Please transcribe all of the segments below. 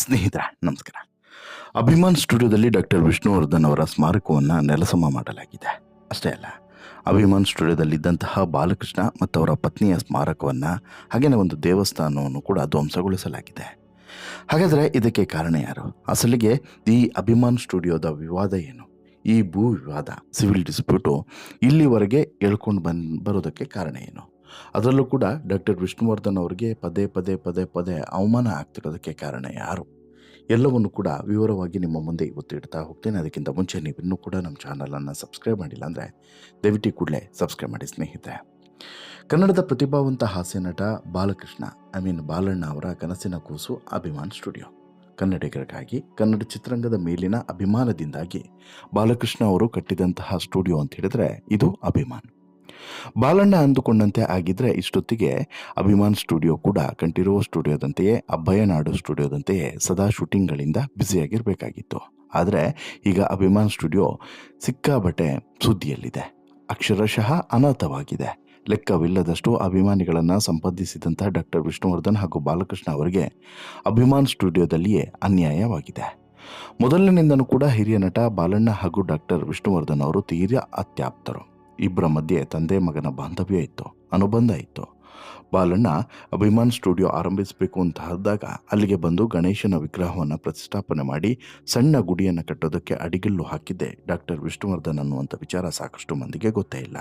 ಸ್ನೇಹಿತರೆ, ನಮಸ್ಕಾರ. ಅಭಿಮಾನ್ ಸ್ಟುಡಿಯೋದಲ್ಲಿ ಡಾಕ್ಟರ್ ವಿಷ್ಣುವರ್ಧನ್ ಅವರ ಸ್ಮಾರಕವನ್ನು ನೆಲಸಮ ಮಾಡಲಾಗಿದೆ. ಅಷ್ಟೇ ಅಲ್ಲ, ಅಭಿಮಾನ್ ಸ್ಟುಡಿಯೋದಲ್ಲಿದ್ದಂತಹ ಬಾಲಕೃಷ್ಣ ಮತ್ತು ಅವರ ಪತ್ನಿಯ ಸ್ಮಾರಕವನ್ನು ಹಾಗೆಯೇ ಒಂದು ದೇವಸ್ಥಾನವನ್ನು ಕೂಡ ಧ್ವಂಸಗೊಳಿಸಲಾಗಿದೆ. ಹಾಗಾದರೆ ಇದಕ್ಕೆ ಕಾರಣ ಯಾರು? ಅಸಲಿಗೆ ಈ ಅಭಿಮಾನ್ ಸ್ಟುಡಿಯೋದ ವಿವಾದ ಏನು? ಈ ಭೂ ವಿವಾದ ಸಿವಿಲ್ ಡಿಸ್ಪ್ಯೂಟು ಇಲ್ಲಿವರೆಗೆ ಎಳ್ಕೊಂಡು ಬನ್ ಬರೋದಕ್ಕೆ ಕಾರಣ ಏನು? ಅದರಲ್ಲೂ ಕೂಡ ಡಾಕ್ಟರ್ ವಿಷ್ಣುವರ್ಧನ್ ಅವರಿಗೆ ಪದೇ ಪದೇ ಪದೇ ಪದೇ ಅವಮಾನ ಆಗ್ತಿರೋದಕ್ಕೆ ಕಾರಣ ಯಾರು? ಎಲ್ಲವನ್ನು ಕೂಡ ವಿವರವಾಗಿ ನಿಮ್ಮ ಮುಂದೆ ಇವತ್ತು ಇಡ್ತಾ ಹೋಗ್ತೇನೆ. ಅದಕ್ಕಿಂತ ಮುಂಚೆ ನೀವು ಇನ್ನೂ ಕೂಡ ನಮ್ಮ ಚಾನಲನ್ನು ಸಬ್ಸ್ಕ್ರೈಬ್ ಮಾಡಿಲ್ಲ ಅಂದರೆ ದಯವಿಟ್ಟು ಕೂಡಲೇ ಸಬ್ಸ್ಕ್ರೈಬ್ ಮಾಡಿ ಸ್ನೇಹಿತರೆ. ಕನ್ನಡದ ಪ್ರತಿಭಾವಂತ ಹಾಸ್ಯ ನಟ ಬಾಲಕೃಷ್ಣ ಐ ಮೀನ್ ಬಾಲಣ್ಣ ಅವರ ಕನಸಿನ ಕೂಸು ಅಭಿಮಾನ್ ಸ್ಟುಡಿಯೋ. ಕನ್ನಡಿಗರಿಗಾಗಿ, ಕನ್ನಡ ಚಿತ್ರರಂಗದ ಮೇಲಿನ ಅಭಿಮಾನದಿಂದಾಗಿ ಬಾಲಕೃಷ್ಣ ಅವರು ಕಟ್ಟಿದಂತಹ ಸ್ಟುಡಿಯೋ ಅಂತ ಹೇಳಿದ್ರೆ ಇದು ಅಭಿಮಾನ್. ಬಾಲಣ್ಣ ಅಂದುಕೊಂಡಂತೆ ಆಗಿದ್ರೆ ಇಷ್ಟೊತ್ತಿಗೆ ಅಭಿಮಾನ್ ಸ್ಟುಡಿಯೋ ಕೂಡ ಕಂಠೀರೋ ಸ್ಟುಡಿಯೋದಂತೆಯೇ, ಅಭಯನಾಡು ಸ್ಟುಡಿಯೋದಂತೆಯೇ ಸದಾ ಶೂಟಿಂಗ್ಗಳಿಂದ ಬ್ಯುಸಿಯಾಗಿರಬೇಕಾಗಿತ್ತು. ಆದರೆ ಈಗ ಅಭಿಮಾನ್ ಸ್ಟುಡಿಯೋ ಸಿಕ್ಕಾಬಟ್ಟೆ ಸುದ್ದಿಯಲ್ಲಿದೆ. ಅಕ್ಷರಶಃ ಅನಾಥವಾಗಿದೆ. ಲೆಕ್ಕವಿಲ್ಲದಷ್ಟು ಅಭಿಮಾನಿಗಳನ್ನು ಸಂಪಾದಿಸಿದಂಥ ಡಾಕ್ಟರ್ ವಿಷ್ಣುವರ್ಧನ್ ಹಾಗೂ ಬಾಲಕೃಷ್ಣ ಅವರಿಗೆ ಅಭಿಮಾನ್ ಸ್ಟುಡಿಯೋದಲ್ಲಿಯೇ ಅನ್ಯಾಯವಾಗಿದೆ. ಮೊದಲಿನಿಂದನೂ ಕೂಡ ಹಿರಿಯ ನಟ ಬಾಲಣ್ಣ ಹಾಗೂ ಡಾಕ್ಟರ್ ವಿಷ್ಣುವರ್ಧನ್ ಅವರು ತೀರಾ ಅತ್ಯಾಪ್ತರು. ಇಬ್ಬರ ಮಧ್ಯೆ ತಂದೆ ಮಗನ ಬಾಂಧವ್ಯ ಇತ್ತು, ಅನುಬಂಧ ಇತ್ತು. ಬಾಲಣ್ಣ ಅಭಿಮಾನ್ ಸ್ಟುಡಿಯೋ ಆರಂಭಿಸಬೇಕು ಅಂತ ಆದಾಗ ಅಲ್ಲಿಗೆ ಬಂದು ಗಣೇಶನ ವಿಗ್ರಹವನ್ನು ಪ್ರತಿಷ್ಠಾಪನೆ ಮಾಡಿ ಸಣ್ಣ ಗುಡಿಯನ್ನು ಕಟ್ಟೋದಕ್ಕೆ ಅಡಿಗಿಲ್ಲು ಹಾಕಿದ್ದೆ. ಡಾಕ್ಟರ್ ವಿಷ್ಣುವರ್ಧನ್ ಅನ್ನುವಂಥ ವಿಚಾರ ಸಾಕಷ್ಟು ಮಂದಿಗೆ ಗೊತ್ತೇ ಇಲ್ಲ.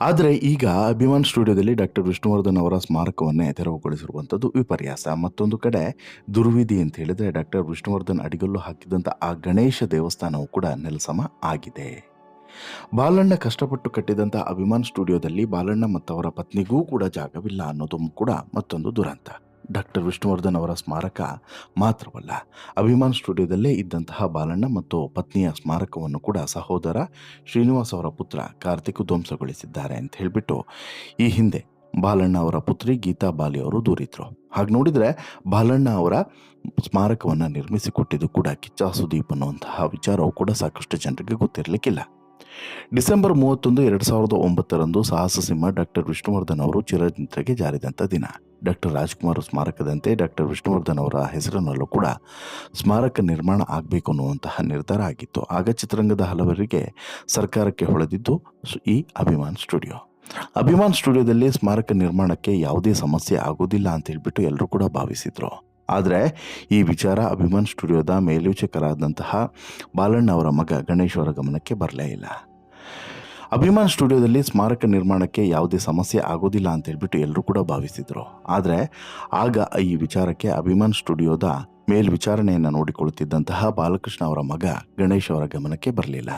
ಆದರೆ ಈಗ ಅಭಿಮಾನ್ ಸ್ಟುಡಿಯೋದಲ್ಲಿ ಡಾಕ್ಟರ್ ವಿಷ್ಣುವರ್ಧನ್ ಅವರ ಸ್ಮಾರಕವನ್ನೇ ತೆರವುಗೊಳಿಸಿರುವಂಥದ್ದು ವಿಪರ್ಯಾಸ. ಮತ್ತೊಂದು ಕಡೆ ದುರ್ವಿಧಿ ಅಂತ ಹೇಳಿದರೆ ಡಾಕ್ಟರ್ ವಿಷ್ಣುವರ್ಧನ್ ಅಡಿಗಲ್ಲು ಹಾಕಿದಂಥ ಆ ಗಣೇಶ ದೇವಸ್ಥಾನವು ಕೂಡ ನೆಲಸಮ ಆಗಿದೆ. ಬಾಲಣ್ಣ ಕಷ್ಟಪಟ್ಟು ಕಟ್ಟಿದಂಥ ಅಭಿಮಾನ್ ಸ್ಟುಡಿಯೋದಲ್ಲಿ ಬಾಲಣ್ಣ ಮತ್ತು ಅವರ ಪತ್ನಿಗೂ ಕೂಡ ಜಾಗವಿಲ್ಲ ಅನ್ನೋದು ಕೂಡ ಮತ್ತೊಂದು ದುರಂತ. ಡಾಕ್ಟರ್ ವಿಷ್ಣುವರ್ಧನ್ ಅವರ ಸ್ಮಾರಕ ಮಾತ್ರವಲ್ಲ, ಅಭಿಮಾನ್ ಸ್ಟುಡಿಯೋದಲ್ಲೇ ಇದ್ದಂತಹ ಬಾಲಣ್ಣ ಮತ್ತು ಪತ್ನಿಯ ಸ್ಮಾರಕವನ್ನು ಕೂಡ ಸಹೋದರ ಶ್ರೀನಿವಾಸ್ ಅವರ ಪುತ್ರ ಕಾರ್ತಿಕ್ ಧ್ವಂಸಗೊಳಿಸಿದ್ದಾರೆ ಅಂತ ಹೇಳಿಬಿಟ್ಟು ಈ ಹಿಂದೆ ಬಾಲಣ್ಣ ಅವರ ಪುತ್ರಿ ಗೀತಾ ಬಾಲಿ ಅವರು ದೂರಿದ್ರು. ಹಾಗೆ ನೋಡಿದರೆ ಬಾಲಣ್ಣ ಅವರ ಸ್ಮಾರಕವನ್ನು ನಿರ್ಮಿಸಿಕೊಟ್ಟಿದ್ದು ಕೂಡ ಕಿಚ್ಚಾ ಸುದೀಪ್ ಅನ್ನುವಂತಹ ವಿಚಾರವು ಕೂಡ ಸಾಕಷ್ಟು ಜನರಿಗೆ ಗೊತ್ತಿರಲಿಕ್ಕಿಲ್ಲ. ಡಿಸೆಂಬರ್ ಮೂವತ್ತೊಂದು, ಎರಡು ಸಾವಿರದ ಒಂಬತ್ತರಂದು ಸಾಹಸ ಸಿಂಹ ಡಾಕ್ಟರ್ ವಿಷ್ಣುವರ್ಧನ್ ಅವರು ಚಿರನಿದ್ರೆಗೆ ಜಾರಿದಂಥ ದಿನ. ಡಾಕ್ಟರ್ ರಾಜ್ಕುಮಾರ್ ಸ್ಮಾರಕದಂತೆ ಡಾಕ್ಟರ್ ವಿಷ್ಣುವರ್ಧನ್ ಅವರ ಹೆಸರಿನಲ್ಲೂ ಕೂಡ ಸ್ಮಾರಕ ನಿರ್ಮಾಣ ಆಗಬೇಕು ಅನ್ನುವಂತಹ ನಿರ್ಧಾರ ಆಗಿತ್ತು. ಆಗ ಚಿತ್ರರಂಗದ ಹಲವರಿಗೆ ಸರ್ಕಾರಕ್ಕೆ ಹೊಳೆದಿದ್ದು ಈ ಅಭಿಮಾನ್ ಸ್ಟುಡಿಯೋ. ಅಭಿಮಾನ್ ಸ್ಟುಡಿಯೋದಲ್ಲಿ ಸ್ಮಾರಕ ನಿರ್ಮಾಣಕ್ಕೆ ಯಾವುದೇ ಸಮಸ್ಯೆ ಆಗೋದಿಲ್ಲ ಅಂತ ಹೇಳ್ಬಿಟ್ಟು ಎಲ್ಲರೂ ಕೂಡ ಭಾವಿಸಿದ್ರು. ಆದರೆ ಈ ವಿಚಾರ ಅಭಿಮಾನ್ ಸ್ಟುಡಿಯೋದ ಮೇಲ್ವಿಚಕರಾದಂತಹ ಬಾಲಣ್ಣ ಅವರ ಮಗ ಗಣೇಶ್ ಅವರ ಗಮನಕ್ಕೆ ಬರಲೇ ಇಲ್ಲ. ಅಭಿಮಾನ್ ಸ್ಟುಡಿಯೋದಲ್ಲಿ ಸ್ಮಾರಕ ನಿರ್ಮಾಣಕ್ಕೆ ಯಾವುದೇ ಸಮಸ್ಯೆ ಆಗೋದಿಲ್ಲ ಅಂತ ಹೇಳ್ಬಿಟ್ಟು ಎಲ್ಲರೂ ಕೂಡ ಭಾವಿಸಿದರು. ಆದರೆ ಆಗ ಈ ವಿಚಾರಕ್ಕೆ ಅಭಿಮಾನ್ ಸ್ಟುಡಿಯೋದ ಮೇಲ್ವಿಚಾರಣೆಯನ್ನು ನೋಡಿಕೊಳ್ಳುತ್ತಿದ್ದಂತಹ ಬಾಲಕೃಷ್ಣ ಅವರ ಮಗ ಗಣೇಶ್ ಅವರ ಗಮನಕ್ಕೆ ಬರಲಿಲ್ಲ.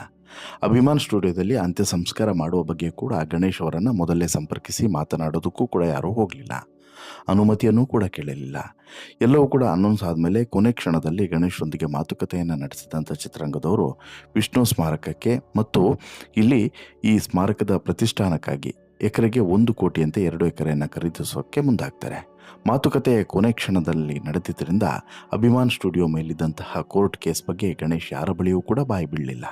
ಅಭಿಮಾನ್ ಸ್ಟುಡಿಯೋದಲ್ಲಿ ಅಂತ್ಯ ಸಂಸ್ಕಾರ ಮಾಡುವ ಬಗ್ಗೆ ಕೂಡ ಗಣೇಶ್ ಅವರನ್ನು ಮೊದಲೇ ಸಂಪರ್ಕಿಸಿ ಮಾತನಾಡೋದಕ್ಕೂ ಕೂಡ ಯಾರೂ ಹೋಗಲಿಲ್ಲ. ಅನುಮತಿಯನ್ನೂ ಕೂಡ ಕೇಳಲಿಲ್ಲ. ಎಲ್ಲವೂ ಕೂಡ ಅನೌನ್ಸ್ ಆದಮೇಲೆ ಕೊನೆ ಕ್ಷಣದಲ್ಲಿ ಗಣೇಶರೊಂದಿಗೆ ಮಾತುಕತೆಯನ್ನು ನಡೆಸಿದಂಥ ಚಿತ್ರರಂಗದವರು ವಿಷ್ಣು ಸ್ಮಾರಕಕ್ಕೆ ಮತ್ತು ಇಲ್ಲಿ ಈ ಸ್ಮಾರಕದ ಪ್ರತಿಷ್ಠಾನಕ್ಕಾಗಿ ಎಕರೆಗೆ ಒಂದು ಕೋಟಿಯಂತೆ ಎರಡು ಎಕರೆಯನ್ನು ಖರೀದಿಸೋಕ್ಕೆ ಮುಂದಾಗ್ತಾರೆ. ಮಾತುಕತೆ ಕೊನೆ ಕ್ಷಣದಲ್ಲಿ ನಡೆದಿದ್ದರಿಂದ ಅಭಿಮಾನ್ ಸ್ಟುಡಿಯೋ ಮೇಲಿದ್ದಂತಹ ಕೋರ್ಟ್ ಕೇಸ್ ಬಗ್ಗೆ ಗಣೇಶ್ ಯಾರ ಬಳಿಯೂ ಕೂಡ ಬಾಯಿ ಬೀಳಲಿಲ್ಲ.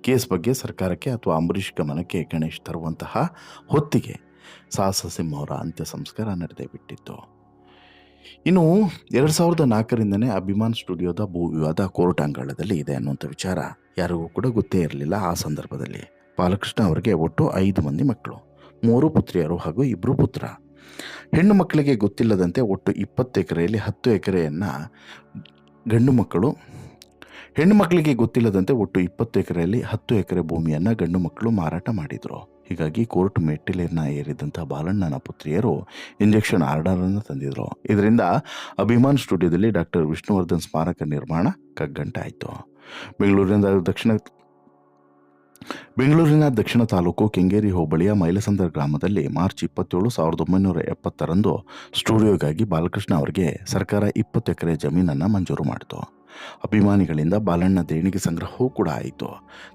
ಕೇಸ್ ಬಗ್ಗೆ ಸರ್ಕಾರಕ್ಕೆ ಅಥವಾ ಅಂಬರೀಷ್ ಗಮನಕ್ಕೆ ಗಣೇಶ್ ತರುವಂತಹ ಹೊತ್ತಿಗೆ ಸಾಹಸ ಸಿಂಹ ಅವರ ಅಂತ್ಯ ಸಂಸ್ಕಾರ ನಡೆದೇ ಬಿಟ್ಟಿತ್ತು. ಇನ್ನು ಎರಡು ಸಾವಿರದ ನಾಲ್ಕರಿಂದನೇ ಅಭಿಮಾನ್ ಸ್ಟುಡಿಯೋದ ಭೂ ವಿವಾದ ಕೋರ್ಟ್ ಅಂಗಳದಲ್ಲಿ ಇದೆ ಅನ್ನುವಂಥ ವಿಚಾರ ಯಾರಿಗೂ ಕೂಡ ಗೊತ್ತೇ ಇರಲಿಲ್ಲ ಆ ಸಂದರ್ಭದಲ್ಲಿ. ಬಾಲಕೃಷ್ಣ ಅವರಿಗೆ ಒಟ್ಟು ಐದು ಮಂದಿ ಮಕ್ಕಳು, ಮೂರು ಪುತ್ರಿಯರು ಹಾಗೂ ಇಬ್ಬರು ಪುತ್ರ. ಹೆಣ್ಣು ಮಕ್ಕಳಿಗೆ ಗೊತ್ತಿಲ್ಲದಂತೆ ಒಟ್ಟು ಇಪ್ಪತ್ತು ಎಕರೆಯಲ್ಲಿ ಹತ್ತು ಎಕರೆಯನ್ನು ಗಂಡು ಮಕ್ಕಳು, ಹೆಣ್ಣು ಮಕ್ಕಳಿಗೆ ಗೊತ್ತಿಲ್ಲದಂತೆ ಒಟ್ಟು ಇಪ್ಪತ್ತು ಎಕರೆಯಲ್ಲಿ ಹತ್ತು ಎಕರೆ ಭೂಮಿಯನ್ನು ಗಂಡು ಮಕ್ಕಳು ಮಾರಾಟ ಮಾಡಿದರು. ಹೀಗಾಗಿ ಕೋರ್ಟ್ ಮೆಟ್ಟಿಲೇರನ್ನ ಏರಿದಂಥ ಬಾಲಣ್ಣನ ಪುತ್ರಿಯರು ಇಂಜೆಕ್ಷನ್ ಆರ್ಡರನ್ನು ತಂದಿದ್ರು. ಇದರಿಂದ ಅಭಿಮಾನ್ ಸ್ಟುಡಿಯೋದಲ್ಲಿ ಡಾಕ್ಟರ್ ವಿಷ್ಣುವರ್ಧನ್ ಸ್ಮಾರಕ ನಿರ್ಮಾಣ ಕಗ್ಗಂಟಾಯಿತು. ಬೆಂಗಳೂರಿನಿಂದ ದಕ್ಷಿಣ ಬೆಂಗಳೂರಿನ ದಕ್ಷಿಣ ತಾಲೂಕು ಕೆಂಗೇರಿ ಹೋಬಳಿಯ ಮೈಲಸಂದರ್ ಗ್ರಾಮದಲ್ಲಿ ಮಾರ್ಚ್ ಇಪ್ಪತ್ತೇಳು ಸಾವಿರದ ಒಂಬೈನೂರ ಎಪ್ಪತ್ತರಂದು ಸ್ಟುಡಿಯೋಗಾಗಿ ಬಾಲಕೃಷ್ಣ ಅವರಿಗೆ ಸರ್ಕಾರ ಇಪ್ಪತ್ತು ಎಕರೆ ಜಮೀನನ್ನು ಮಂಜೂರು ಮಾಡಿತು. ಅಭಿಮಾನಿಗಳಿಂದ ಬಾಲಣ್ಣ ದೇಣಿಗೆ ಸಂಗ್ರಹವೂ ಕೂಡ ಆಯಿತು.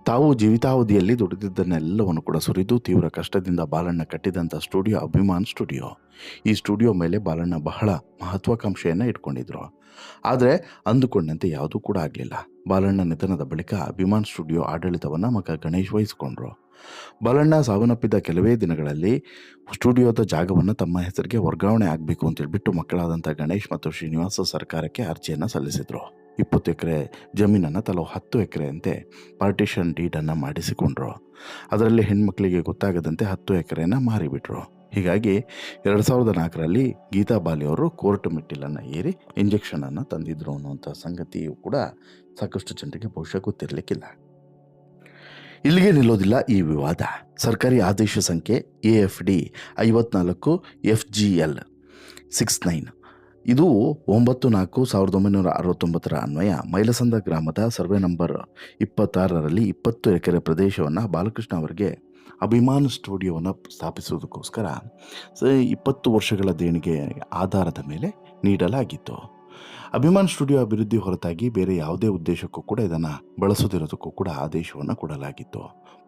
ತಾವು ಜೀವಿತಾವಧಿಯಲ್ಲಿ ದುಡಿದಿದ್ದನ್ನೆಲ್ಲವನ್ನು ಕೂಡ ಸುರಿದು ತೀವ್ರ ಕಷ್ಟದಿಂದ ಬಾಲಣ್ಣ ಕಟ್ಟಿದಂಥ ಸ್ಟುಡಿಯೋ ಅಭಿಮಾನ್ ಸ್ಟುಡಿಯೋ. ಈ ಸ್ಟುಡಿಯೋ ಮೇಲೆ ಬಾಲಣ್ಣ ಬಹಳ ಮಹತ್ವಾಕಾಂಕ್ಷೆಯನ್ನು ಇಟ್ಕೊಂಡಿದ್ರು. ಆದರೆ ಅಂದುಕೊಂಡಂತೆ ಯಾವುದೂ ಕೂಡ ಆಗಲಿಲ್ಲ. ಬಾಲಣ್ಣ ನಿಧನದ ಬಳಿಕ ಅಭಿಮಾನ್ ಸ್ಟುಡಿಯೋ ಆಡಳಿತವನ್ನು ಮಗ ಗಣೇಶ್ ವಹಿಸಿಕೊಂಡ್ರು. ಬಾಲಣ್ಣ ಸಾವನ್ನಪ್ಪಿದ ಕೆಲವೇ ದಿನಗಳಲ್ಲಿ ಸ್ಟುಡಿಯೋದ ಜಾಗವನ್ನು ತಮ್ಮ ಹೆಸರಿಗೆ ವರ್ಗಾವಣೆ ಆಗಬೇಕು ಅಂತೇಳ್ಬಿಟ್ಟು ಮಕ್ಕಳಾದಂಥ ಗಣೇಶ್ ಮತ್ತು ಶ್ರೀನಿವಾಸ ಸರ್ಕಾರಕ್ಕೆ ಅರ್ಜಿಯನ್ನು ಸಲ್ಲಿಸಿದರು. ಇಪ್ಪತ್ತು ಎಕರೆ ಜಮೀನನ್ನು ತಲಾ ಹತ್ತು ಎಕರೆಯಂತೆ ಪಾರ್ಟಿಷನ್ ಡೀಡನ್ನು ಮಾಡಿಸಿಕೊಂಡ್ರು. ಅದರಲ್ಲಿ ಹೆಣ್ಮಕ್ಳಿಗೆ ಗೊತ್ತಾಗದಂತೆ ಹತ್ತು ಎಕರೆನ ಮಾರಿಬಿಟ್ರು. ಹೀಗಾಗಿ ಎರಡು ಸಾವಿರದ ನಾಲ್ಕರಲ್ಲಿ ಗೀತಾ ಬಾಲಿ ಅವರು ಕೋರ್ಟ್ ಮೆಟ್ಟಿಲನ್ನು ಏರಿ ಇಂಜೆಕ್ಷನನ್ನು ತಂದಿದ್ರು ಅನ್ನುವಂಥ ಸಂಗತಿಯು ಕೂಡ ಸಾಕಷ್ಟು ಜನರಿಗೆ ಬಹುಶಃ ಗೊತ್ತಿರಲಿಕ್ಕಿಲ್ಲ. ಇಲ್ಲಿಗೆ ನಿಲ್ಲೋದಿಲ್ಲ ಈ ವಿವಾದ. ಸರ್ಕಾರಿ ಆದೇಶ ಸಂಖ್ಯೆ ಎ ಎಫ್ ಡಿ ಐವತ್ನಾಲ್ಕು F G L six nine ಇದು ಒಂಬತ್ತು ನಾಲ್ಕು ಸಾವಿರದ ಒಂಬೈನೂರ ಅರವತ್ತೊಂಬತ್ತರ ಅನ್ವಯ ಮೈಲಸಂದ ಗ್ರಾಮದ ಸರ್ವೆ ನಂಬರ್ ಇಪ್ಪತ್ತಾರರಲ್ಲಿ ಇಪ್ಪತ್ತು ಎಕರೆ ಪ್ರದೇಶವನ್ನು ಬಾಲಕೃಷ್ಣ ಅವರಿಗೆ ಅಭಿಮಾನ್ ಸ್ಟುಡಿಯೋವನ್ನು ಸ್ಥಾಪಿಸುವುದಕ್ಕೋಸ್ಕರ ಇಪ್ಪತ್ತು ವರ್ಷಗಳ ದೇಣಿಗೆ ಆಧಾರದ ಮೇಲೆ ನೀಡಲಾಗಿತ್ತು. ಅಭಿಮಾನ್ ಸ್ಟುಡಿಯೋ ಅಭಿವೃದ್ಧಿ ಹೊರತಾಗಿ ಬೇರೆ ಯಾವುದೇ ಉದ್ದೇಶಕ್ಕೂ ಕೂಡ ಇದನ್ನು ಬಳಸುತ್ತಿರೋದಕ್ಕೂ ಕೂಡ ಆದೇಶವನ್ನು ಕೊಡಲಾಗಿತ್ತು.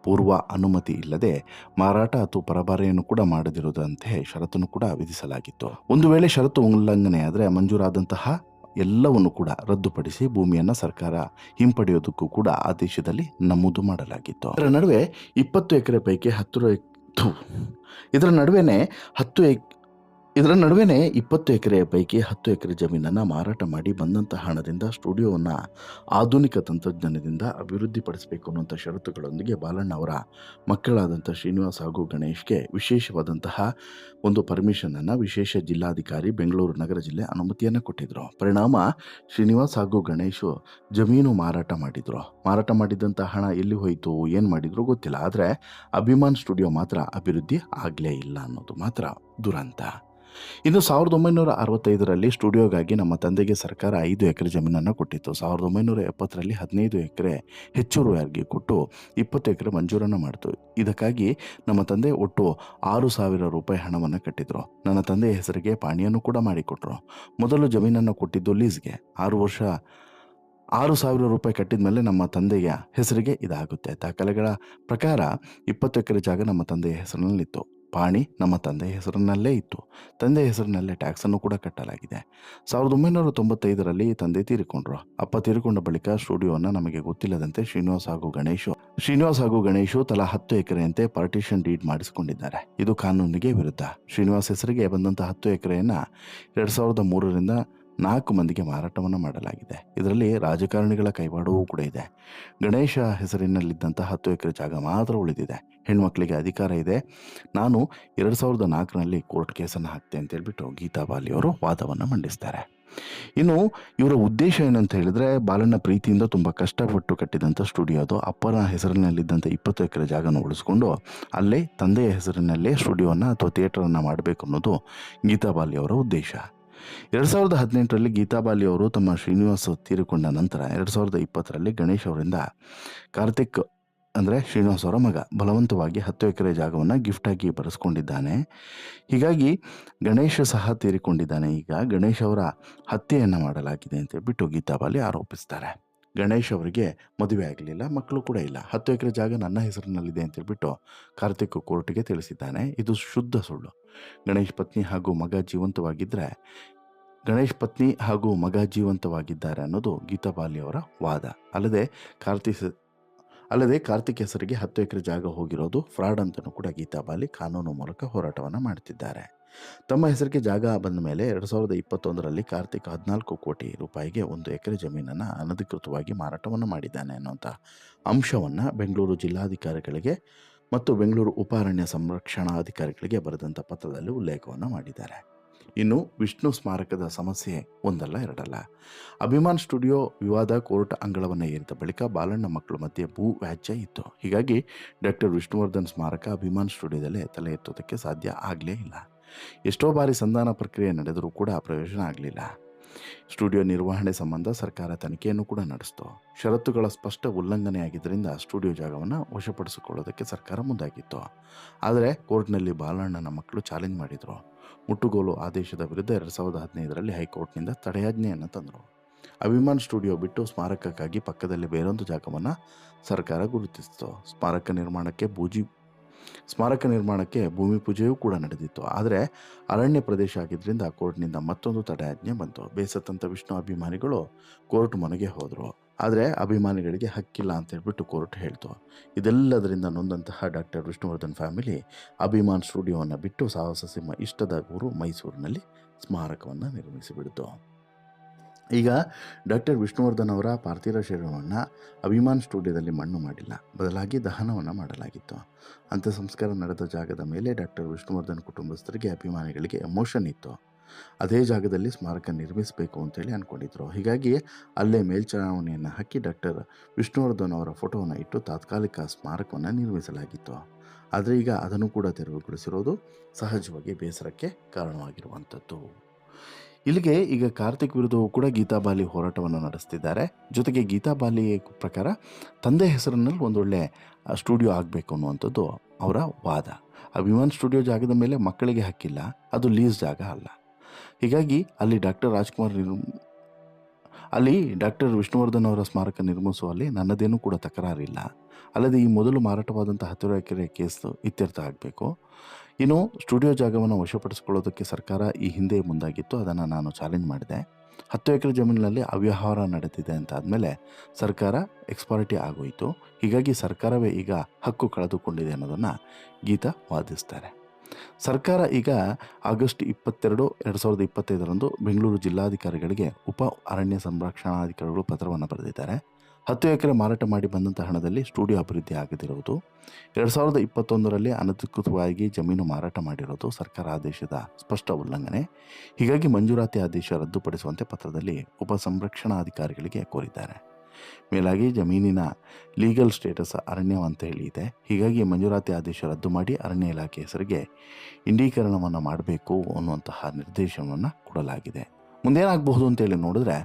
ಪೂರ್ವ ಅನುಮತಿ ಇಲ್ಲದೆ ಮಾರಾಟ ಅಥವಾ ಪರಭಾರೆಯನ್ನು ಕೂಡ ಮಾಡದಿರುವುದಂತೆ ಷರತ್ತನ್ನು ಕೂಡ ವಿಧಿಸಲಾಗಿತ್ತು. ಒಂದು ವೇಳೆ ಷರತ್ತು ಉಲ್ಲಂಘನೆಯಾದರೆ ಮಂಜೂರಾದಂತಹ ಎಲ್ಲವನ್ನು ಕೂಡ ರದ್ದುಪಡಿಸಿ ಭೂಮಿಯನ್ನು ಸರ್ಕಾರ ಹಿಂಪಡೆಯೋದಕ್ಕೂ ಕೂಡ ಆದೇಶದಲ್ಲಿ ನಮೂದು ಮಾಡಲಾಗಿತ್ತು. ಅದರ ನಡುವೆ ಇಪ್ಪತ್ತು ಎಕರೆ ಪೈಕಿ ಹತ್ತು. ಇದರ ನಡುವೆನೇ ಹತ್ತು ಎಕ್ ಇದರ ನಡುವೆನೇ ಇಪ್ಪತ್ತು ಎಕರೆಯ ಪೈಕಿ ಹತ್ತು ಎಕರೆ ಜಮೀನನ್ನು ಮಾರಾಟ ಮಾಡಿ ಬಂದಂಥ ಹಣದಿಂದ ಸ್ಟುಡಿಯೋವನ್ನು ಆಧುನಿಕ ತಂತ್ರಜ್ಞಾನದಿಂದ ಅಭಿವೃದ್ಧಿಪಡಿಸಬೇಕು ಅನ್ನುವಂಥ ಷರತ್ತುಗಳೊಂದಿಗೆ ಬಾಲಣ್ಣ ಅವರ ಮಕ್ಕಳಾದಂಥ ಶ್ರೀನಿವಾಸ್ ಹಾಗೂ ಗಣೇಶ್ಗೆ ವಿಶೇಷವಾದಂತಹ ಒಂದು ಪರ್ಮಿಷನನ್ನು ವಿಶೇಷ ಜಿಲ್ಲಾಧಿಕಾರಿ ಬೆಂಗಳೂರು ನಗರ ಜಿಲ್ಲೆ ಅನುಮತಿಯನ್ನು ಕೊಟ್ಟಿದ್ದರು ಪರಿಣಾಮ ಶ್ರೀನಿವಾಸ್ ಹಾಗೂ ಗಣೇಶು ಜಮೀನು ಮಾರಾಟ ಮಾಡಿದರು. ಮಾರಾಟ ಮಾಡಿದಂಥ ಹಣ ಎಲ್ಲಿ ಹೋಯಿತು, ಏನು ಮಾಡಿದ್ರು ಗೊತ್ತಿಲ್ಲ. ಆದರೆ ಅಭಿಮಾನ್ ಸ್ಟುಡಿಯೋ ಮಾತ್ರ ಅಭಿವೃದ್ಧಿ ಆಗಲೇ ಇಲ್ಲ ಅನ್ನೋದು ಮಾತ್ರ ದುರಂತ. ಇನ್ನು ಸಾವಿರದ ಒಂಬೈನೂರ ಅರವತ್ತೈದರಲ್ಲಿ ಸ್ಟುಡಿಯೋಗಾಗಿ ನಮ್ಮ ತಂದೆಗೆ ಸರ್ಕಾರ ಐದು ಎಕರೆ ಜಮೀನನ್ನು ಕೊಟ್ಟಿತ್ತು. ಸಾವಿರದ ಒಂಬೈನೂರ ಎಪ್ಪತ್ತರಲ್ಲಿ ಹದಿನೈದು ಎಕರೆ ಹೆಚ್ಚುವರಿಯಾಗಿ ಕೊಟ್ಟು ಇಪ್ಪತ್ತು ಎಕರೆ ಮಂಜೂರನ್ನು ಮಾಡಿತು. ಇದಕ್ಕಾಗಿ ನಮ್ಮ ತಂದೆ ಒಟ್ಟು ಆರು ಸಾವಿರ ರೂಪಾಯಿ ಹಣವನ್ನು ಕಟ್ಟಿದ್ರು. ನನ್ನ ತಂದೆಯ ಹೆಸರಿಗೆ ಪಾಣಿಯನ್ನು ಕೂಡ ಮಾಡಿಕೊಟ್ರು. ಮೊದಲು ಜಮೀನನ್ನು ಕೊಟ್ಟಿದ್ದು ಲೀಸ್ಗೆ. ಆರು ವರ್ಷ, ಆರು ಸಾವಿರ ರೂಪಾಯಿ ಕಟ್ಟಿದ ಮೇಲೆ ನಮ್ಮ ತಂದೆಯ ಹೆಸರಿಗೆ ಇದಾಗುತ್ತೆ. ದಾಖಲೆಗಳ ಪ್ರಕಾರ ಇಪ್ಪತ್ತು ಎಕರೆ ಜಾಗ ನಮ್ಮ ತಂದೆಯ ಹೆಸರಿನಲ್ಲಿತ್ತು. ಪಾಣಿ ನಮ್ಮ ತಂದೆಯ ಹೆಸರಿನಲ್ಲೇ ಇತ್ತು. ತಂದೆಯ ಹೆಸರಿನಲ್ಲೇ ಟ್ಯಾಕ್ಸನ್ನು ಕೂಡ ಕಟ್ಟಲಾಗಿದೆ. ಸಾವಿರದ ಒಂಬೈನೂರ ತೊಂಬತ್ತೈದರಲ್ಲಿ ತಂದೆ ತೀರಿಕೊಂಡ್ರು. ಅಪ್ಪ ತೀರಿಕೊಂಡ ಬಳಿಕ ಸ್ಟುಡಿಯೋವನ್ನು ನಮಗೆ ಗೊತ್ತಿಲ್ಲದಂತೆ ಶ್ರೀನಿವಾಸ್ ಹಾಗೂ ಗಣೇಶು, ಶ್ರೀನಿವಾಸ್ ಹಾಗೂ ಗಣೇಶು ತಲಾ ಹತ್ತು ಎಕರೆಯಂತೆ ಪಾರ್ಟಿಷನ್ ಡೀಡ್ ಮಾಡಿಸಿಕೊಂಡಿದ್ದಾರೆ. ಇದು ಕಾನೂನಿಗೆ ವಿರುದ್ಧ. ಶ್ರೀನಿವಾಸ್ ಹೆಸರಿಗೆ ಬಂದಂತಹ ಹತ್ತು ಎಕರೆಯನ್ನು ಎರಡು ಸಾವಿರದ ಮೂರರಿಂದ ನಾಲ್ಕು ಮಂದಿಗೆ ಮಾರಾಟವನ್ನು ಮಾಡಲಾಗಿದೆ. ಇದರಲ್ಲಿ ರಾಜಕಾರಣಿಗಳ ಕೈವಾಡವೂ ಕೂಡ ಇದೆ. ಗಣೇಶ ಹೆಸರಿನಲ್ಲಿದ್ದಂಥ ಹತ್ತು ಎಕರೆ ಜಾಗ ಮಾತ್ರ ಉಳಿದಿದೆ. ಹೆಣ್ಮಕ್ಳಿಗೆ ಅಧಿಕಾರ ಇದೆ. ನಾನು ಎರಡು ಸಾವಿರದ ನಾಲ್ಕರಲ್ಲಿ ಕೋರ್ಟ್ ಕೇಸನ್ನು ಹಾಕ್ತೆ ಅಂತ ಹೇಳ್ಬಿಟ್ಟು ಗೀತಾ ಬಾಲಿ ಅವರು ವಾದವನ್ನು ಮಂಡಿಸ್ತಾರೆ. ಇನ್ನು ಇವರ ಉದ್ದೇಶ ಏನಂತ ಹೇಳಿದ್ರೆ, ಬಾಲಣ್ಣ ಪ್ರೀತಿಯಿಂದ ತುಂಬ ಕಷ್ಟಪಟ್ಟು ಕಟ್ಟಿದಂಥ ಸ್ಟುಡಿಯೋ ಅದು. ಅಪ್ಪನ ಹೆಸರಿನಲ್ಲಿದ್ದಂಥ ಇಪ್ಪತ್ತು ಎಕರೆ ಜಾಗನ ಉಳಿಸ್ಕೊಂಡು ಅಲ್ಲೇ ತಂದೆಯ ಹೆಸರಿನಲ್ಲೇ ಸ್ಟುಡಿಯೋನ ಅಥವಾ ಥಿಯೇಟರನ್ನು ಮಾಡಬೇಕು ಅನ್ನೋದು ಗೀತಾ ಬಾಲಿಯವರ ಉದ್ದೇಶ. ಎರಡು ಸಾವಿರದ ಹದಿನೆಂಟರಲ್ಲಿ ಗೀತಾಬಾಲಿ ಅವರು ತಮ್ಮ ಶ್ರೀನಿವಾಸ್ ತೀರಿಕೊಂಡ ನಂತರ ಎರಡು ಸಾವಿರದ ಇಪ್ಪತ್ತರಲ್ಲಿ ಗಣೇಶ್ ಅವರಿಂದ ಕಾರ್ತಿಕ್ ಅಂದರೆ ಶ್ರೀನಿವಾಸ್ ಅವರ ಮಗ ಬಲವಂತವಾಗಿ ಹತ್ತು ಎಕರೆ ಜಾಗವನ್ನು ಗಿಫ್ಟಾಗಿ ಬರೆಸ್ಕೊಂಡಿದ್ದಾನೆ. ಹೀಗಾಗಿ ಗಣೇಶ ಸಹ ತೀರಿಕೊಂಡಿದ್ದಾನೆ. ಈಗ ಗಣೇಶ್ ಅವರ ಹತ್ಯೆಯನ್ನು ಮಾಡಲಾಗಿದೆ ಅಂತ ಹೇಳ್ಬಿಟ್ಟು ಗೀತಾಬಾಲಿ ಆರೋಪಿಸ್ತಾರೆ. ಗಣೇಶ್ ಅವರಿಗೆ ಮದುವೆ ಆಗಲಿಲ್ಲ, ಮಕ್ಕಳು ಕೂಡ ಇಲ್ಲ. ಹತ್ತು ಎಕರೆ ಜಾಗ ನನ್ನ ಹೆಸರಿನಲ್ಲಿದೆ ಅಂತ ಹೇಳ್ಬಿಟ್ಟು ಕಾರ್ತಿಕ್ ಕೋರ್ಟ್ಗೆ ತಿಳಿಸಿದ್ದಾನೆ. ಇದು ಶುದ್ಧ ಸುಳ್ಳು. ಗಣೇಶ್ ಪತ್ನಿ ಹಾಗೂ ಮಗ ಜೀವಂತವಾಗಿದ್ದರೆ ಗಣೇಶ್ ಪತ್ನಿ ಹಾಗೂ ಮಗ ಜೀವಂತವಾಗಿದ್ದಾರೆ ಅನ್ನೋದು ಗೀತಾ ಬಾಲಿಯವರ ವಾದ. ಅಲ್ಲದೆ ಕಾರ್ತಿಕ್ ಅಲ್ಲದೆ ಕಾರ್ತಿಕ್ ಹೆಸರಿಗೆ ಹತ್ತು ಎಕರೆ ಜಾಗ ಹೋಗಿರೋದು ಫ್ರಾಡ್ ಅಂತಲೂ ಕೂಡ ಗೀತಾ ಬಾಲಿ ಕಾನೂನು ಮೂಲಕ ಹೋರಾಟವನ್ನು ಮಾಡ್ತಿದ್ದಾರೆ. ತಮ್ಮ ಹೆಸರಿಗೆ ಜಾಗ ಬಂದ ಮೇಲೆ ಎರಡು ಸಾವಿರದ ಇಪ್ಪತ್ತೊಂದರಲ್ಲಿ ಕಾರ್ತಿಕ್ ಹದಿನಾಲ್ಕು ಕೋಟಿ ರೂಪಾಯಿಗೆ ಒಂದು ಎಕರೆ ಜಮೀನನ್ನು ಅನಧಿಕೃತವಾಗಿ ಮಾರಾಟವನ್ನು ಮಾಡಿದ್ದಾನೆ ಅನ್ನುವಂಥ ಅಂಶವನ್ನು ಬೆಂಗಳೂರು ಜಿಲ್ಲಾಧಿಕಾರಿಗಳಿಗೆ ಮತ್ತು ಬೆಂಗಳೂರು ಉಪಾರಣ್ಯ ಸಂರಕ್ಷಣಾಧಿಕಾರಿಗಳಿಗೆ ಬರೆದಂಥ ಪತ್ರದಲ್ಲಿ ಉಲ್ಲೇಖವನ್ನು ಮಾಡಿದ್ದಾರೆ. ಇನ್ನು ವಿಷ್ಣು ಸ್ಮಾರಕದ ಸಮಸ್ಯೆ ಒಂದಲ್ಲ ಎರಡಲ್ಲ. ಅಭಿಮಾನ್ ಸ್ಟುಡಿಯೋ ವಿವಾದ ಕೋರ್ಟ್ ಅಂಗಳವನ್ನು ಏರಿದ ಬಳಿಕ ಬಾಲಣ್ಣ ಮಕ್ಕಳ ಮಧ್ಯೆ ಭೂ ವ್ಯಾಜ್ಯ ಇತ್ತು. ಹೀಗಾಗಿ ಡಾಕ್ಟರ್ ವಿಷ್ಣುವರ್ಧನ್ ಸ್ಮಾರಕ ಅಭಿಮಾನ್ ಸ್ಟುಡಿಯೋದಲ್ಲೇ ತಲೆ ಎತ್ತೋದಕ್ಕೆ ಸಾಧ್ಯ ಆಗಲೇ ಇಲ್ಲ. ಎಷ್ಟೋ ಬಾರಿ ಸಂಧಾನ ಪ್ರಕ್ರಿಯೆ ನಡೆದರೂ ಕೂಡ ಪ್ರಯೋಜನ ಆಗಲಿಲ್ಲ. ಸ್ಟುಡಿಯೋ ನಿರ್ವಹಣೆ ಸಂಬಂಧ ಸರ್ಕಾರ ತನಿಖೆಯನ್ನು ಕೂಡ ನಡೆಸಿತು. ಷರತ್ತುಗಳ ಸ್ಪಷ್ಟ ಉಲ್ಲಂಘನೆಯಾಗಿದ್ದರಿಂದ ಸ್ಟುಡಿಯೋ ಜಾಗವನ್ನು ವಶಪಡಿಸಿಕೊಳ್ಳೋದಕ್ಕೆ ಸರ್ಕಾರ ಮುಂದಾಗಿತ್ತು. ಆದರೆ ಕೋರ್ಟ್ನಲ್ಲಿ ಬಾಲಣ್ಣನ ಮಕ್ಕಳು ಚಾಲೆಂಜ್ ಮಾಡಿದರು. ಮುಟ್ಟುಗೋಲು ಆದೇಶದ ವಿರುದ್ಧ ಎರಡು ಸಾವಿರದ ಹದಿನೈದರಲ್ಲಿ ಹೈಕೋರ್ಟ್ನಿಂದ ತಡೆಯಾಜ್ಞೆಯನ್ನು ತಂದರು. ಅಭಿಮಾನ್ ಸ್ಟುಡಿಯೋ ಬಿಟ್ಟು ಸ್ಮಾರಕಕ್ಕಾಗಿ ಪಕ್ಕದಲ್ಲಿ ಬೇರೊಂದು ಜಾಗವನ್ನು ಸರ್ಕಾರ ಗುರುತಿಸಿತು. ಸ್ಮಾರಕ ನಿರ್ಮಾಣಕ್ಕೆ ಬೂಜಿ ಸ್ಮಾರಕ ನಿರ್ಮಾಣಕ್ಕೆ ಭೂಮಿ ಪೂಜೆಯೂ ಕೂಡ ನಡೆದಿತ್ತು. ಆದರೆ ಅರಣ್ಯ ಪ್ರದೇಶ ಆಗಿದ್ದರಿಂದ ಕೋರ್ಟ್ನಿಂದ ಮತ್ತೊಂದು ತಡೆಯಾಜ್ಞೆ ಬಂತು. ಬೇಸತ್ತಂತ ವಿಷ್ಣು ಅಭಿಮಾನಿಗಳು ಕೋರ್ಟ್ ಮನೆಗೆ ಹೋದರು. ಆದರೆ ಅಭಿಮಾನಿಗಳಿಗೆ ಹಕ್ಕಿಲ್ಲ ಅಂತ ಹೇಳ್ಬಿಟ್ಟು ಕೋರ್ಟ್ ಹೇಳ್ತು. ಇದೆಲ್ಲದರಿಂದ ನೊಂದಂತಹ ಡಾಕ್ಟರ್ ವಿಷ್ಣುವರ್ಧನ್ ಫ್ಯಾಮಿಲಿ ಅಭಿಮಾನ್ ಸ್ಟುಡಿಯೋವನ್ನು ಬಿಟ್ಟು ಸಾಹಸ ಸಿಂಹ ಇಷ್ಟದ ಊರು ಮೈಸೂರಿನಲ್ಲಿ ಸ್ಮಾರಕವನ್ನು ನಿರ್ಮಿಸಿಬಿಡ್ತು. ಈಗ ಡಾಕ್ಟರ್ ವಿಷ್ಣುವರ್ಧನ್ ಅವರ ಪಾರ್ಥಿವ ಶರೀರವನ್ನು ಅಭಿಮಾನ್ ಸ್ಟುಡಿಯೋದಲ್ಲಿ ಮಣ್ಣು ಮಾಡಿಲ್ಲ. ಬದಲಾಗಿ ದಹನವನ್ನು ಮಾಡಲಾಗಿತ್ತು. ಅಂತ ಸಂಸ್ಕಾರ ನಡೆದ ಜಾಗದ ಮೇಲೆ ಡಾಕ್ಟರ್ ವಿಷ್ಣುವರ್ಧನ್ ಕುಟುಂಬಸ್ಥರಿಗೆ ಅಭಿಮಾನಿಗಳಿಗೆ ಎಮೋಷನ್ ಇತ್ತು. ಅದೇ ಜಾಗದಲ್ಲಿ ಸ್ಮಾರಕ ನಿರ್ಮಿಸಬೇಕು ಅಂತೇಳಿ ಅಂದ್ಕೊಂಡಿದ್ರು ಹೀಗಾಗಿ ಅಲ್ಲೇ ಮೇಲ್ಚಾವಣೆಯನ್ನು ಹಾಕಿ ಡಾಕ್ಟರ್ ವಿಷ್ಣುವರ್ಧನ್ ಅವರ ಫೋಟೋವನ್ನು ಇಟ್ಟು ತಾತ್ಕಾಲಿಕ ಸ್ಮಾರಕವನ್ನು ನಿರ್ಮಿಸಲಾಗಿತ್ತು. ಆದರೆ ಈಗ ಅದನ್ನು ಕೂಡ ತೆರವುಗೊಳಿಸಿರೋದು ಸಹಜವಾಗಿ ಬೇಸರಕ್ಕೆ ಕಾರಣವಾಗಿರುವಂಥದ್ದು. ಇಲ್ಲಿಗೆ ಈಗ ಕಾರ್ತಿಕ್ ವಿರುದ್ಧವೂ ಕೂಡ ಗೀತಾ ಬಾಲಿ ಹೋರಾಟವನ್ನು ನಡೆಸ್ತಿದ್ದಾರೆ. ಜೊತೆಗೆ ಗೀತಾ ಬಾಲಿ ಪ್ರಕಾರ ತಂದೆ ಹೆಸರಿನಲ್ಲಿ ಒಂದೊಳ್ಳೆ ಸ್ಟುಡಿಯೋ ಆಗಬೇಕು ಅನ್ನುವಂಥದ್ದು ಅವರ ವಾದ. ಅಭಿಮಾನ್ ಸ್ಟುಡಿಯೋ ಜಾಗದ ಮೇಲೆ ಮಕ್ಕಳಿಗೆ ಹಾಕಿಲ್ಲ, ಅದು ಲೀಸ್ ಜಾಗ ಅಲ್ಲ. ಹೀಗಾಗಿ ಅಲ್ಲಿ ಡಾಕ್ಟರ್ ರಾಜ್ಕುಮಾರ್ ಅಲ್ಲಿ ಡಾಕ್ಟರ್ ವಿಷ್ಣುವರ್ಧನ್ ಅವರ ಸ್ಮಾರಕ ನಿರ್ಮಿಸುವಲ್ಲಿ ನನ್ನದೇನು ಕೂಡ ತಕರಾರಿಲ್ಲ. ಅಲ್ಲದೆ ಈ ಮೊದಲು ಮಾರಾಟವಾದಂಥ ಹತ್ತಿರ ಎಕರೆ ಕೇಸ್ ಇತ್ಯರ್ಥ ಆಗಬೇಕು. ಇನ್ನು ಸ್ಟುಡಿಯೋ ಜಾಗವನ್ನು ವಶಪಡಿಸಿಕೊಳ್ಳೋದಕ್ಕೆ ಸರ್ಕಾರ ಈ ಹಿಂದೆ ಮುಂದಾಗಿತ್ತು. ಅದನ್ನು ನಾನು ಚಾಲೆಂಜ್ ಮಾಡಿದೆ. ಹತ್ತು ಎಕರೆ ಜಮೀನಿನಲ್ಲಿ ಅವ್ಯವಹಾರ ನಡೆದಿದೆ ಅಂತ ಆದಮೇಲೆ ಸರ್ಕಾರ ಎಕ್ಸ್ಪಾರಿಟಿ ಆಗೋಯಿತು. ಹೀಗಾಗಿ ಸರ್ಕಾರವೇ ಈಗ ಹಕ್ಕು ಕಳೆದುಕೊಂಡಿದೆ ಅನ್ನೋದನ್ನು ಗೀತಾ ವಾದಿಸ್ತಾರೆ. ಸರ್ಕಾರ ಈಗ ಆಗಸ್ಟ್ ಇಪ್ಪತ್ತೆರಡು, ಎರಡು ಸಾವಿರದ ಇಪ್ಪತ್ತೈದರಂದು ಬೆಂಗಳೂರು ಜಿಲ್ಲಾಧಿಕಾರಿಗಳಿಗೆ ಉಪ ಅರಣ್ಯ ಸಂರಕ್ಷಣಾಧಿಕಾರಿಗಳು ಪತ್ರವನ್ನು ಬರೆದಿದ್ದಾರೆ. ಹತ್ತು ಎಕರೆ ಮಾರಾಟ ಮಾಡಿ ಬಂದಂಥ ಹಣದಲ್ಲಿ ಸ್ಟುಡಿಯೋ ಅಭಿವೃದ್ಧಿ ಆಗದಿರುವುದು. ಎರಡು ಸಾವಿರದ ಇಪ್ಪತ್ತೊಂದರಲ್ಲಿ ಅನಧಿಕೃತವಾಗಿ ಜಮೀನು ಮಾರಾಟ ಮಾಡಿರೋದು ಸರ್ಕಾರ ಆದೇಶದ ಸ್ಪಷ್ಟ ಉಲ್ಲಂಘನೆ. ಹೀಗಾಗಿ ಮಂಜೂರಾತಿ ಆದೇಶ ರದ್ದುಪಡಿಸುವಂತೆ ಪತ್ರದಲ್ಲಿ ಉಪ ಸಂರಕ್ಷಣಾಧಿಕಾರಿಗಳಿಗೆ ಕೋರಿದ್ದಾರೆ. ಮೇಲಾಗಿ ಜಮೀನಿನ ಲೀಗಲ್ ಸ್ಟೇಟಸ್ ಅರಣ್ಯ ಅಂತ ಹೇಳಿ ಇದೆ. ಹೀಗಾಗಿ ಮಂಜೂರಾತಿ ಆದೇಶ ರದ್ದು ಮಾಡಿ ಅರಣ್ಯ ಇಲಾಖೆ ಹೆಸರಿಗೆ ಇಂಡೀಕರಣವನ್ನು ಮಾಡಬೇಕು ಅನ್ನುವಂತಹ ನಿರ್ದೇಶನವನ್ನು ಕೊಡಲಾಗಿದೆ. ಮುಂದೇನಾಗಬಹುದು ಅಂತೇಳಿ ನೋಡಿದ್ರೆ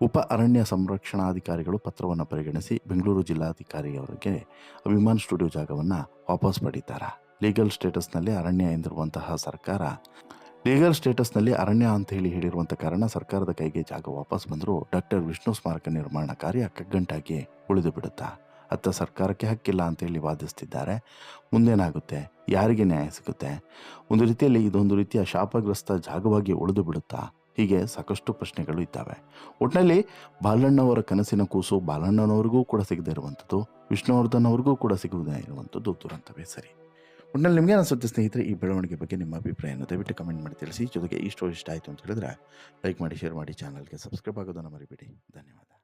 ಉಪ ಅರಣ್ಯ ಸಂರಕ್ಷಣಾಧಿಕಾರಿಗಳು ಪತ್ರವನ್ನು ಪರಿಗಣಿಸಿ ಬೆಂಗಳೂರು ಜಿಲ್ಲಾಧಿಕಾರಿಯವರಿಗೆ ಅಭಿಮಾನ್ ಸ್ಟುಡಿಯೋ ಜಾಗವನ್ನು ವಾಪಸ್ ಪಡೀತಾರೆ. ಲೀಗಲ್ ಸ್ಟೇಟಸ್ನಲ್ಲಿ ಅರಣ್ಯ ಎಂದಿರುವಂತಹ ಸರ್ಕಾರ, ಲೀಗಲ್ ಸ್ಟೇಟಸ್ನಲ್ಲಿ ಅರಣ್ಯ ಅಂತ ಹೇಳಿ ಹೇಳಿರುವಂಥ ಕಾರಣ ಸರ್ಕಾರದ ಕೈಗೆ ಜಾಗ ವಾಪಸ್ ಬಂದರೂ ಡಾಕ್ಟರ್ ವಿಷ್ಣು ಸ್ಮಾರಕ ನಿರ್ಮಾಣ ಕಾರ್ಯ ಕಗ್ಗಂಟಾಗಿ ಉಳಿದು ಬಿಡುತ್ತಾ, ಅತ್ತ ಸರ್ಕಾರಕ್ಕೆ ಹಕ್ಕಿಲ್ಲ ಅಂತೇಳಿ ವಾದಿಸ್ತಿದ್ದಾರೆ. ಮುಂದೇನಾಗುತ್ತೆ? ಯಾರಿಗೆ ನ್ಯಾಯ ಸಿಗುತ್ತೆ? ಒಂದು ರೀತಿಯಲ್ಲಿ ಇದೊಂದು ರೀತಿಯ ಶಾಪಗ್ರಸ್ತ ಜಾಗವಾಗಿ ಉಳಿದು ಬಿಡುತ್ತಾ ಹೀಗೆ ಸಾಕಷ್ಟು ಪ್ರಶ್ನೆಗಳು ಇದ್ದಾವೆ. ಒಟ್ಟಿನಲ್ಲಿ ಬಾಲಣ್ಣವರ ಕನಸಿನ ಕೂಸು ಬಾಲಣ್ಣನವರಿಗೂ ಕೂಡ ಸಿಗದೇ ಇರುವಂಥದ್ದು ವಿಷ್ಣುವರ್ಧನ್ ಅವ್ರಿಗೂ ಕೂಡ ಸಿಗುವುದೇ ಇರುವಂಥದ್ದು ದುರಂತವೇ ಸರಿ. ಒಟ್ಟಿನಲ್ಲಿ ನಿಮಗೆ ಅನಿಸುತ್ತೆ ಸ್ನೇಹಿತರೆ, ಈ ಬೆಳವಣಿಗೆ ಬಗ್ಗೆ ನಿಮ್ಮ ಅಭಿಪ್ರಾಯನ ದಯವಿಟ್ಟು ಕಮೆಂಟ್ ಮಾಡಿ ತಿಳಿಸಿ. ಜೊತೆಗೆ ಈ ಇಷ್ಟ ಆಯಿತು ಅಂತ ಹೇಳಿದ್ರೆ ಲೈಕ್ ಮಾಡಿ, ಶೇರ್ ಮಾಡಿ, ಚಾನಲ್ಗೆ ಸಬ್ಸ್ಕ್ರೈಬ್ ಆಗೋದನ್ನು ಮರಿಬೇಡಿ. ಧನ್ಯವಾದ.